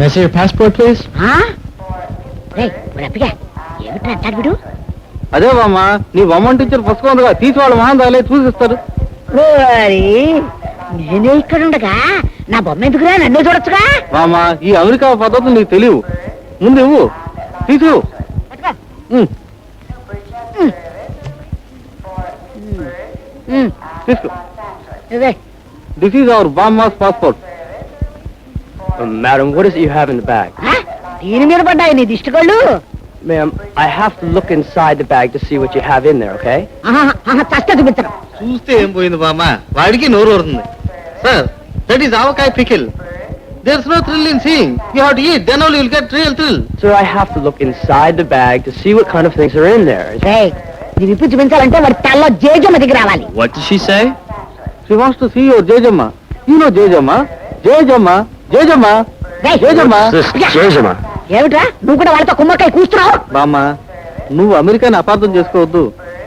May I see your passport, please? ఆ? రేయ్, ఇప్పుడు అప్పిగా. ఏమిటి అంటాడు వీడు? అదే బామ్మ నీ బొమ్మ టీచర్ పుస్తకం ఉందిగా తీసి వాళ్ళ మహాన్ చూసిస్తారు. ఓరి, నేనే ఇక్కడ ఉండగా నా బొమ్మ ఎందుకురా? నన్నే చూడొచ్చుగా? బామ్మ ఈ అమెరికా పద్ధతులు నీకు తెలియవు. ముందు ఇవ్వు. తీసు పట్టుకో. ఉమ్, ఉమ్, తీసుకో. ఇదే. This is our బామ్మాస్ passport madam, what is it you have in the bag? ఆ? దీని మీద పడ్డాయి నీ దిష్టి కళ్ళు Ma'am, I have to look inside the bag to see what you have in there, okay? ఆహా, ఆహా, చస్తే చూపించడం చూస్తే ఏం పోయింది బామ్మ వాడికి నోరు వస్తుంది sir that is avakaya pickle there is no thrill in seeing you have to eat then only will get real thrill Sir, I have to look inside the bag to see what kind of things are in there. రేయ్, ఇది విప్పి చూపించాలంటే వాడి తల్లో జేజమ్మ దగ్గర రావాలి What did she say? She wants to see your Jejamma you know Jejamma Jejamma Jejamma రేయ్, Jejamma Jejama. ఏమిట్రా? నువ్వు కూడా వాళ్ళతో కుమ్మకాయ కూస్తున్నావు బామ్మ నువ్వు అమెరికాని అపార్థం చేసుకోవద్దు.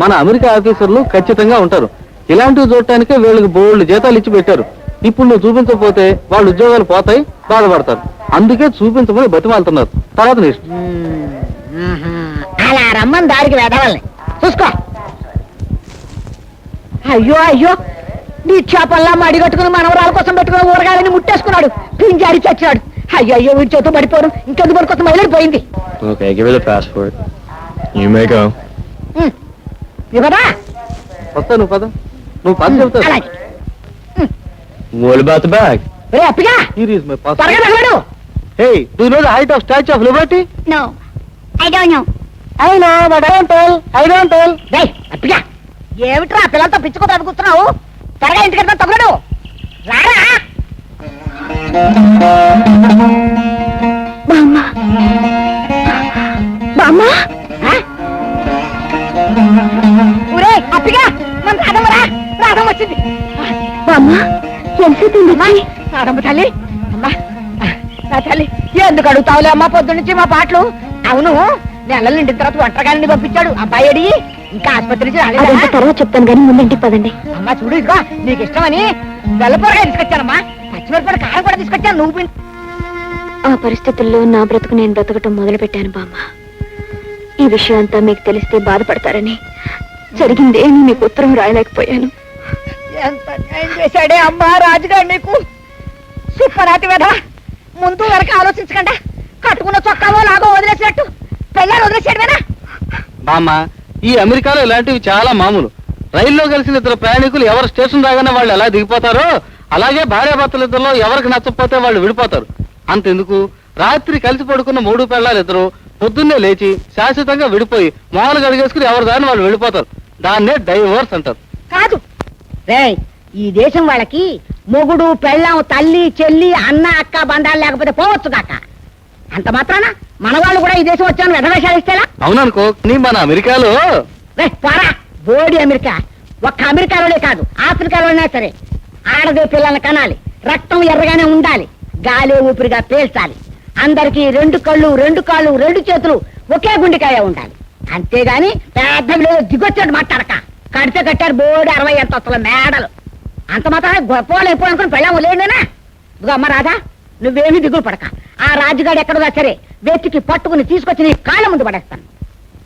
మన అమెరికా ఆఫీసర్లు ఖచ్చితంగా ఉంటారు. ఇలాంటివి చూడటానికే వీళ్ళకి బోల్డ్ జీతాలు ఇచ్చి పెట్టారు. ఇప్పుడు నువ్వు చూపించకపోతే వాళ్ళ ఉద్యోగాలు పోతాయి బాధపడతారు. అందుకే చూపించమని బతిమాలుతున్నారు. తర్వాత నీ అలా రమ్మని దారికి వెదవాలని. చూసుకో. అయ్యో అయ్యో. నీ చేపల్లా మడిగట్టుకుని మనవరాల కోసం పెట్టుకుని ఊరగాయలని ముట్టేసుకున్నాడు. పింజాడి చచ్చాడు అయ్యో అయ్యో వీడి చేతితో పడిపోవడం. ఇంకెందుకు పడి కోసం పోయింది Okay, give her the passport. You may go. ఇవ్వదా వస్తా నువ్వు పద. నువ్వు పద చెబుతావు అలాగే. What about the bag? రే అప్పిగా. త్వరగా తగలడు ఐ నో tell. రే అప్పిగా. ఏమిట్రా ఆ పిల్లలతో పిచ్చుకో కూర్చున్నావు త్వరగా ఇంటికి వెళ్తా తగలడు రారా. బామ్మ. బామ్మ. ఆ? ఊరే అప్పిగా మన రాధమ్మరా రాధమ్మ వచ్చింది. బామ్మ వచ్చి రాధమ్మ తల్లి. అమ్మా నా తల్లి. ఎందుకు అడుగుతావులే అమ్మా పొద్దు నుంచి మా పాటలు? అవును. నెలల నిండిన తర్వాత ఒంటరిగాని పంపించాడు. అబ్బాయి అడిగి ఇంకా ఆసుపత్రి నుంచి అదంతా రాలేదా తర్వాత చెప్తాను కానీ ముందంటికి పదండి. అమ్మా చూడు ఇదిగో నీకు ఇష్టమని వెల్లపూరగా తీసుకొచ్చానమ్మా. పచ్చిమిరపడి కారం కూడా తీసుకొచ్చాను నువ్వు పిన్- ఆ పరిస్థితుల్లో నా బ్రతుకు నేను బ్రతకటం మొదలు పెట్టాను బామ్మ. ఈ విషయం అంతా మీకు తెలిస్తే బాధపడతారని జరిగిందేమీ మీకు ఉత్తరం రాయలేకపోయాను. ఎంత న్యాయం చేశాడే అమ్మా రాజుగారు నీకు? సుప్పనాటి మీద ముందు వెనక ఆలోచించకుండా కట్టుకున్న చొక్కావో లాగో వదిలేసినట్టు పెళ్ళాలు వదిలేసాడువేనా బామ్మ ఈ అమెరికాలో ఇలాంటివి చాలా మామూలు. రైల్లో కలిసిన ఇద్దరు ప్రయాణికులు ఎవరు స్టేషన్ రాగానే వాళ్ళు ఎలా దిగిపోతారో అలాగే భార్యాభర్తలు ఇద్దరు ఎవరికి నచ్చకపోతే వాళ్ళు విడిపోతారు. అంతెందుకు? రాత్రి కలిసి పడుకున్న మూడు పెళ్ళాలు ఇద్దరు పొద్దున్నే లేచి శాశ్వతంగా విడిపోయి మామూలు గడిగేసుకుని ఎవరి దాన్ని వాళ్ళు వెళ్ళిపోతారు. దాన్నే డైవోర్స్ అంటారు. కాదు. రేయ్ ఈ దేశం వాళ్ళకి మొగుడు పెళ్ళాం తల్లి చెల్లి అన్న అక్క బంధాలు లేకపోతే పోవచ్చు కాక. అంత మాత్రాన? మన వాళ్ళు కూడా ఈ దేశం వచ్చాను వెధవేషాలు ఇస్తేలా? అవుననుకో నీ మన అమెరికాలో. రే పోరా. బోడి అమెరికా. ఒక్క అమెరికాలోనే కాదు ఆఫ్రికాలోనే సరే. ఆడదే పిల్లల్ని కనాలి. రక్తం ఎర్రగానే ఉండాలి. గాలి ఊపిరిగా పేల్చాలి. అందరికి రెండు కళ్ళు రెండు కాళ్ళు రెండు చేతులు ఒకే గుండెకాయ ఉండాలి. అంతేగాని పెద్ద విలువ దిగొచ్చాడు మాట్లాడక. కడితే కట్టారు బోడి అరవై ఎంత మేడలు. అంత మాత్రమే గొప్ప వాళ్ళు ఎప్పుడు అనుకుని పెళ్ళాము లేదేనా ఇదిగో అమ్మ రాధా నువ్వేమీ దిగులు పడక. ఆ రాజుగాడు ఎక్కడదా సరే వెతికి పట్టుకుని తీసుకొచ్చి నీ కాళ్ళ ముందు పడేస్తాను.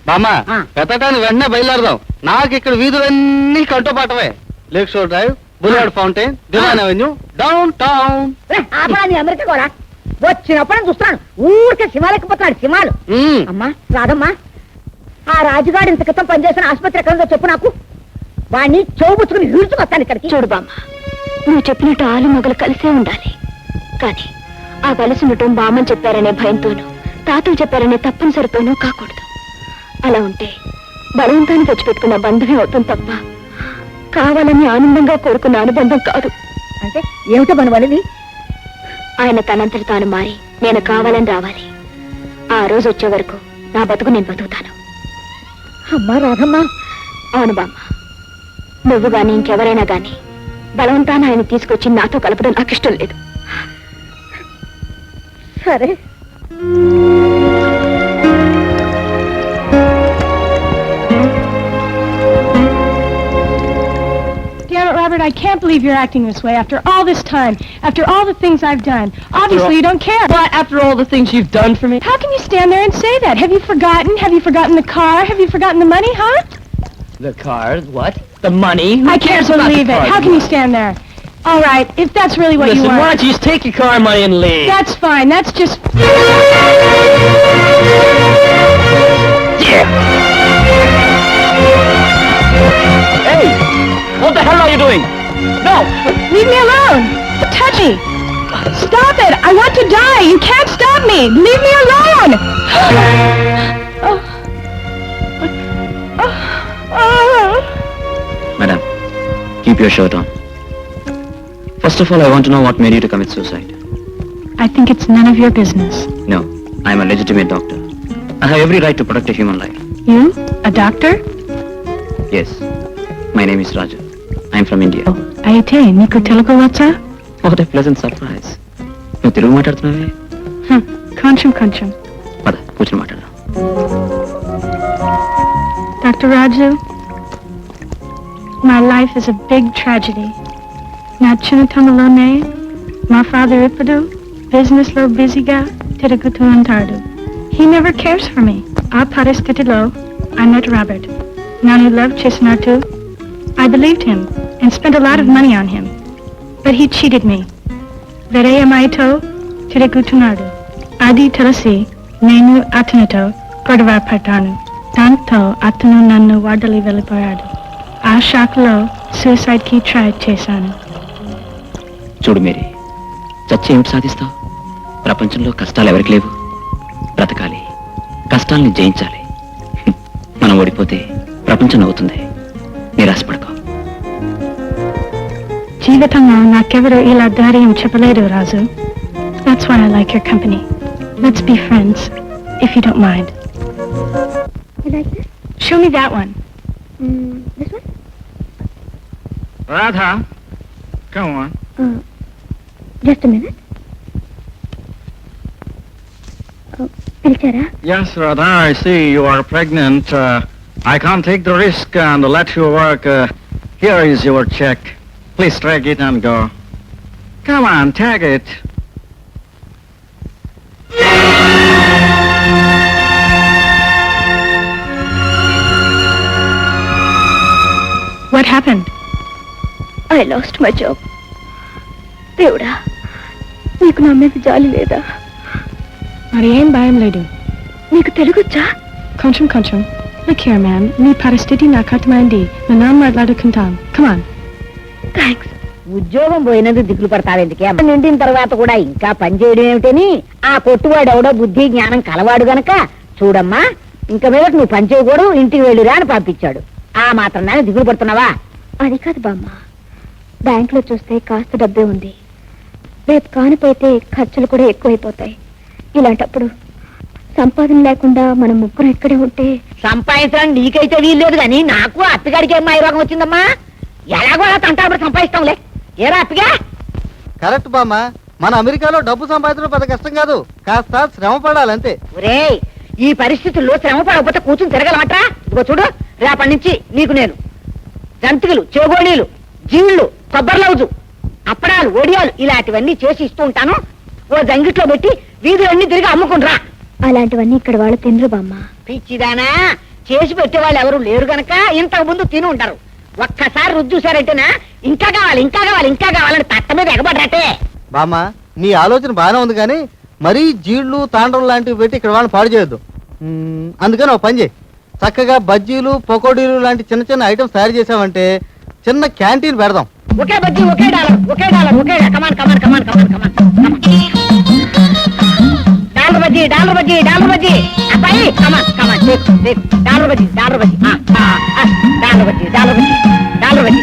బామ్మ ఆ. వెతటానికి వెంటనే బయలుదేరదాం. నాకు ఇక్కడ వీధులన్నీ కంటోపాటమే. Lake Shore Drive boulevard fountain Devon Avenue downtown రే, ఆపరా నీ అమెరికా కూడా వచ్చినప్పుడు చూస్తాను ఊరికే సింహాలెక్కిపోతున్నాడు సింహాలు. అమ్మా రాదమ్మా ఆ రాజుగాడు ఇంత క్రితం పనిచేసిన ఆసుపత్రి ఎక్కడుందో చెప్పు నాకు. వాడిని చెవుబుచ్చుకుని ఈడ్చుకొస్తాను ఇక్కడికి. చూడు బామ్మ నువ్వు చెప్పినట్టు ఆలు మొగలు కలిసే ఉండాలి. కానీ ఆ కలిసి ఉండటం బామ్మని చెప్పారనే భయంతోనూ తాతలు చెప్పారనే తప్పనిసరితోనూ కాకూడదు. అలా ఉంటే బలవంతాన్ని తెచ్చిపెట్టుకున్న బంధమే అవుతుంది తప్ప కావాలని ఆనందంగా కోరుకున్న అనుబంధం కాదు. అంటే ఏమిటో మన వలిది ఆయన తనంతట తాను మారి నేను కావాలని రావాలి. ఆ రోజు వచ్చే వరకు నా బతుకు నేను బతుకుతాను. అమ్మా రాధమ్మా. అవును బామ్మ. నువ్వు గాని ఇంకెవరైనా గాని బలవంతాన ఆయన తీసుకొచ్చి నాతో కలపడం నాకు ఇష్టం లేదు. సరే Damn it, Robert, I can't believe you're acting this way after all this time, after all the things I've done. Obviously, you don't care. But after all the things you've done for me? How can you stand there and say that? Have you forgotten? Have you forgotten the car? Have you forgotten the money, huh? The car. what? The money? Who I cares can't about the believe it. How can you stand there? All right, if that's really what Listen, you why want. don't you just take your car money and leave? That's fine. That's just... Yeah. Hey! What the hell are you doing? No! Leave me alone! Touch me! Stop it! I want to die! You can't stop me! Leave me alone! oh. Oh. Madam, keep your shirt on. First of all, I want to know what made you to commit suicide. I think it's none of your business. No, I am a legitimate doctor. I have every right to protect a human life. You? A doctor? Yes, my name is Raja. I am from India. అయితే నీకు తెలుగు వచ్చా What a pleasant surprise. నువ్వు తెలుగు మాట్లాడుతున్నావే కొంచెం కొంచెం పద కూర్చొని మాట్లాడదాం Dr. Raju, my life is a big tragedy. నా చిన్నతనంలోనే మా ఫాదర్ ఎప్పుడు బిజినెస్లో బిజీగా తిరుగుతూ ఉంటాడు he never cares for me ఆ పరిస్థితిలో ఐ రాబర్ట్ నన్ను లవ్ చేసినట్టు I believed him and spend a lot of money on him but he cheated me వేరే అమ్మాయితో తిరుగుతున్నాడు అది తెలిసి నేను అతనితో గొడవ పడ్డాను దాంతో అతను నన్ను వడలి వెళ్ళిపోయాడు ఆ షాక్లో సూసైడ్కి ట్రై చేశాను చూడు మేరీ చచ్చి ఏమిటి సాధిస్తావు ప్రపంచంలో కష్టాలు ఎవరికి లేవు బ్రతకాలి కష్టాల్ని జయించాలి. మనం ఓడిపోతే ప్రపంచం నవ్వుతుంది నిరాశపడకో జీవితంలో నాకెవరు ఇలా ధైర్యం చెప్పలేదు Raju that's why I like your company let's be friends if you don't mind You like this? Show me that one Mm, this one? Radha, come on. Uh, just a minute. Oh, పిలిచారా Yes, Radha, I see you are pregnant. Uh, I can't take the risk and let you work. Uh, here is your check. Please take it and go. Come on, take it. What happened I lost my job దేవుడా నీకు నా మీద జాలి లేదా? మరి ఏం భయం లేదు. నీకు తెలుగొచ్చా? కొంచెం కొంచెం. లుక్ హియర్ మ్యామ్ మీ పరిస్థితి నాకు అర్థమైంది. మనం మాట్లాడుకుంటాం. కమాన్ థ్యాంక్స్ ఉద్యోగం పోయినందుకు దిగులు పడతావెందుకే అమ్మ నిండిన తర్వాత కూడా ఇంకా పని చేయడం ఏమిటని? ఆ కొట్టువాడు ఎవడో బుద్ధి జ్ఞానం కలవాడు గనక చూడమ్మా ఇంక మీద నువ్వు పని చేయకూడదు ఇంటికి వెళ్ళిరా అని పంపించాడు. ఆ మాత్రం దిగులు పడుతున్నావా? అది కాదు బామ్మ. బ్యాంకులో చూస్తే కాస్త డబ్బే ఉంది. రేపు కానిపోతే ఖర్చులు కూడా ఎక్కువైపోతాయి. ఇలాంటప్పుడు సంపాదన లేకుండా మనం ముగ్గురు ఇక్కడే ఉంటే సంపాదించడానికి నీకైతే వీల్లేదు కానీ నాకు అత్తగాడికి ఏం రోగం వచ్చిందమ్మా? ఎలాగో అలా తంటాబడి సంపాదిస్తాంలే. ఏరా అత్తగా? కరెక్ట్ బామ్మ. మన అమెరికాలో డబ్బు సంపాదించడం పెద్ద కష్టం కాదు. కాస్త శ్రమ పడాలంతే. ఒరేయ్ ఈ పరిస్థితుల్లో శ్రమ పడకపోతే కూర్చుని తిరగలమట్రా? ఇదిగో చూడు రేపటి నుంచి నీకు నేను జంతికలు చేగోడీలు జీళ్ళు కొబ్బరి లౌజు అప్పడాలు ఒడియాలు ఇలాంటివన్నీ చేసి ఇస్తూ ఉంటాను. ఓ జంగిట్లో పెట్టి వీధులన్నీ తిరిగి అమ్ముకుండ్రా. అలాంటివన్నీ ఇక్కడ వాళ్ళు తినరు బామ్మ. పిచ్చిదానా చేసి పెట్టేవాళ్ళు ఎవరు లేరు గనక ఇంతకు ముందు తిని ఉంటారు ఒక్కసారి రుచి చూసారంటేనా ఇంకా కావాలి ఇంకా కావాలి ఇంకా కావాలని తట్ట మీద ఎగబడ్రటే. బామ్మ నీ ఆలోచన బాగానే ఉంది కానీ మరీ జీళ్ళు తాండ్రం లాంటివి పెట్టి ఇక్కడ వాళ్ళని పాడు చేయొద్దు. మ్మ్, అందుకని ఒక పని చేయి. చక్కగా బజ్జీలు పకోడీలు లాంటి చిన్న చిన్న ఐటమ్స్ తయారు చేసావంటే చిన్న క్యాంటీన్ పెడదాం. ఒకే బజ్జీ ఒకే dollar okay dollar okay come on come on come on come on come on dollar bajji dollar bajji dollar bajji అబ్బాయి కమాన్ కమాన్ దేకు దేకు dollar bajji dollar bajji dollar bajji dollar bajji dollar bajji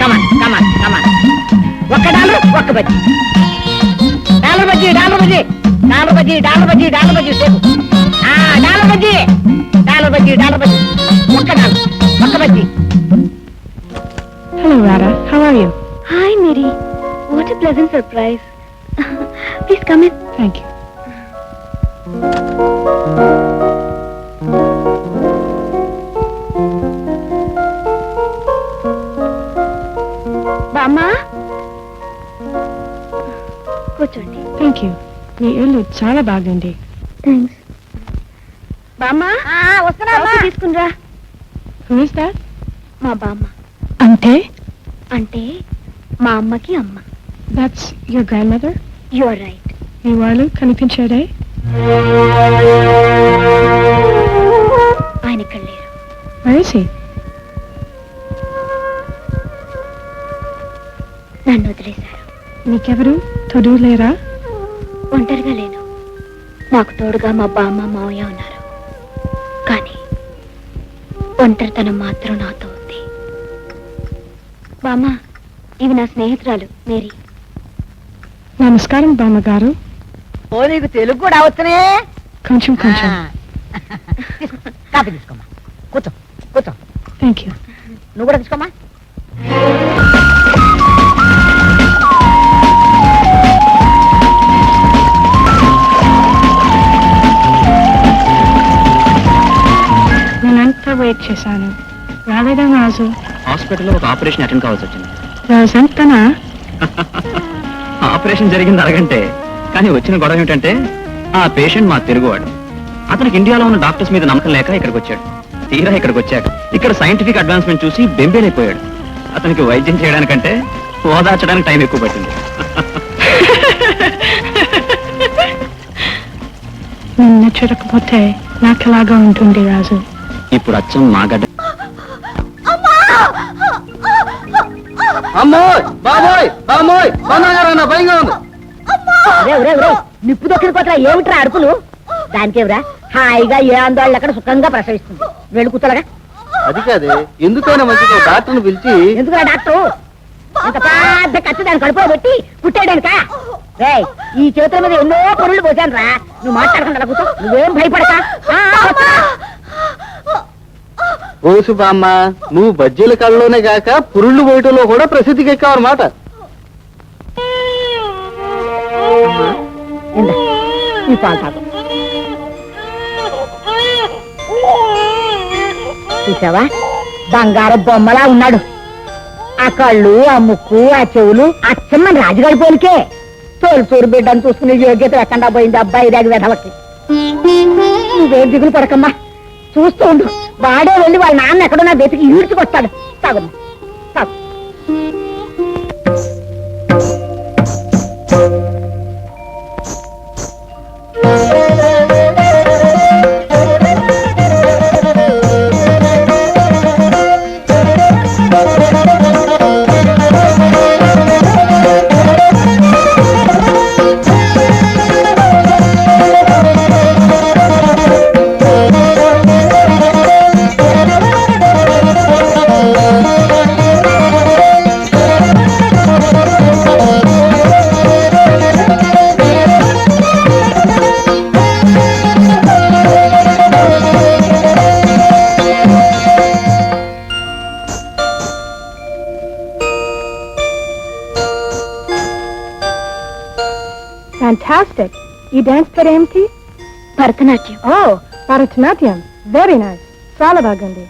come on come on come on ఒక్క dollar ఒక్క bajji dollar bajji dollar bajji dollar bajji dollar bajji dollar bajji దేకు dollar bajji dollar bajji dollar bajji ఒక్క dollar ఒక్క bajji Hello, Radha. How are you? Hi, Miri. What a pleasant surprise. Please come in. Thank you. బామ్మా కూర్చోండి thank you మీ ఇల్లు చాలా బాగుంది thanks బామ్మా వస్తున్నా తీసుకునిరా హూ ఇస్ దాట్ మా బామ్మ అంటే? అంటే మా అమ్మకి అమ్మ. That's your grandmother you are right మీ వాళ్ళు కనిపించారే ఆయన ఇక్కడ లేరు. He? నన్ను వదిలేశారు. నీకెవరు? తొడు లేరా? ఒంటరిగా లేను. నాకు తోడుగా మా బామ్మ మావయ్య ఉన్నారు. కానీ ఒంటరితనం మాత్రం నాతో బామ్మ ఇవి నా స్నేహితురాలు మేరీ. నమస్కారం బామ్మగారు ఓ నీకు తెలుగు కూడా వచ్చనే కొంచెం కొంచెం. కాపీ తీసుకోమ్మా. కూర్చో కూర్చో. థ్యాంక్ యూ నువ్వు కూడా తీసుకోమ్మా. హాస్పిటల్లో ఒక ఆపరేషన్ అటెండ్ కావాల్సి వచ్చింది. రోజంతనా ఆపరేషన్ జరిగింది అరగంటే. కానీ వచ్చిన గొడవ ఏమిటంటే ఆ పేషెంట్ మా తెలుగువాడు అతనికి ఇండియాలో ఉన్న డాక్టర్స్ మీద నమ్మకం లేక ఇక్కడికి వచ్చాడు. తీరా ఇక్కడికి వచ్చాక ఇక్కడ సైంటిఫిక్ అడ్వాన్స్మెంట్ చూసి బెంబేలైపోయాడు. అతనికి వైద్యం చేయడానికంటే ఓదార్చడానికి టైం ఎక్కువ పట్టింది. నిన్ను చూడకపోతే నాకులాగా ఉంటుంది రాజు? ఇప్పుడు అచ్చం మా గడ్డ అమ్మోయ్ బాబోయ్ బామోయ్ బాగా భయంగా ఉంది. నిప్పు దొక్కిన కొత్త ఏమిట్రా అడుపులు దానికేమిరా? హాయిగా ఏ ఆందోళన అక్కడ సుఖంగా ప్రసవిస్తుంది. వెళ్ళి కూర్చోలగా. అది కాదే ఎందుకైనా మంచిది ఒక డాక్టర్ని పిలిచి. ఎందుకురా డాక్టర్? ఇంత పెద్ద కత్తి దాని కడుపులో పెట్టి కుట్టాడానిక రేయ్ ఈ చేతుల మీద ఎన్నో పొరుళ్ళు పోసాను రా నువ్వు మాట్లాడకుండా కూర్చో. నువ్వేం వస్తున్నా. ఓసు బామ్మ నువ్వు బజ్జీల కళ్ళలోనే కాక పురుళ్ళు పోయటంలో కూడా ప్రసిద్ధికి ఎక్కావన్నమాట ఈ పాలు తాగు. చూసావా? బంగారు బొమ్మలా ఉన్నాడు. ఆ కళ్ళు ఆ ముక్కు ఆ చెవులు అచ్చమ్మ రాజుగారి పోలికే. తోలుచూరు బిడ్డను చూసుకునే యోగ్యత ఎక్కడా పోయింది అబ్బాయి దాగి వెధవకి నువ్వేం దిగులు పడకమ్మా. చూస్తూ ఉండు. వాడే వెళ్ళి వాళ్ళ నాన్న ఎక్కడున్నా వెతికి ఈడ్చుకొస్తాడు. తగదు ఫ్యాంటాస్టిక్ ఈ డాన్స్ పేరేమిటి భరతనాట్యం. ఓ భరతనాట్యం వెరీ నైస్ చాలా బాగుంది.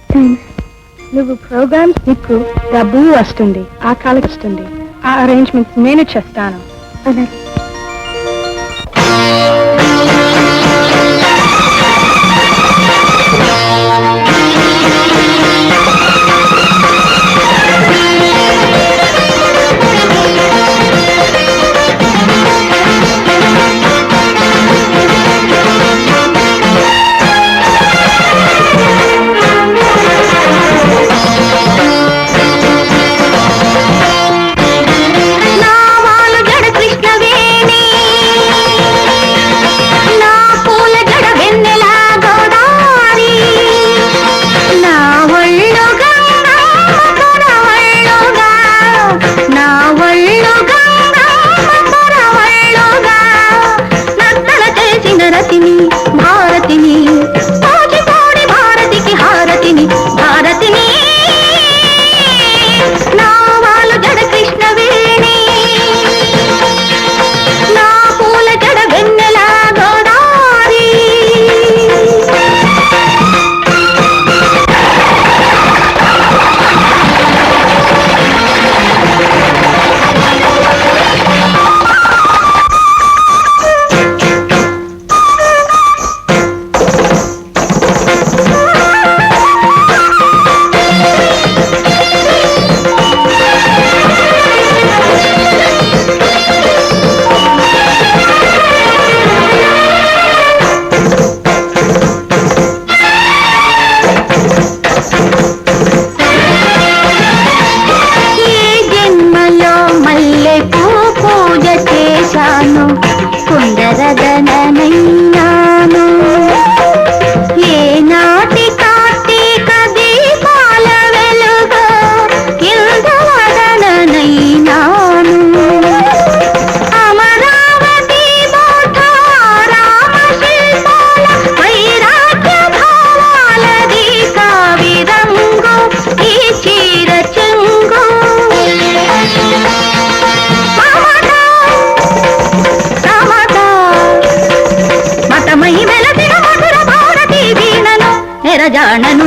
నువ్వు ప్రోగ్రామ్స్ నీకు డబ్బు వస్తుంది. ఆ కాలకి వస్తుంది. ఆ అరేంజ్మెంట్స్ నేను చేస్తాను. అలాగే. నెరజానను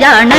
సుతనై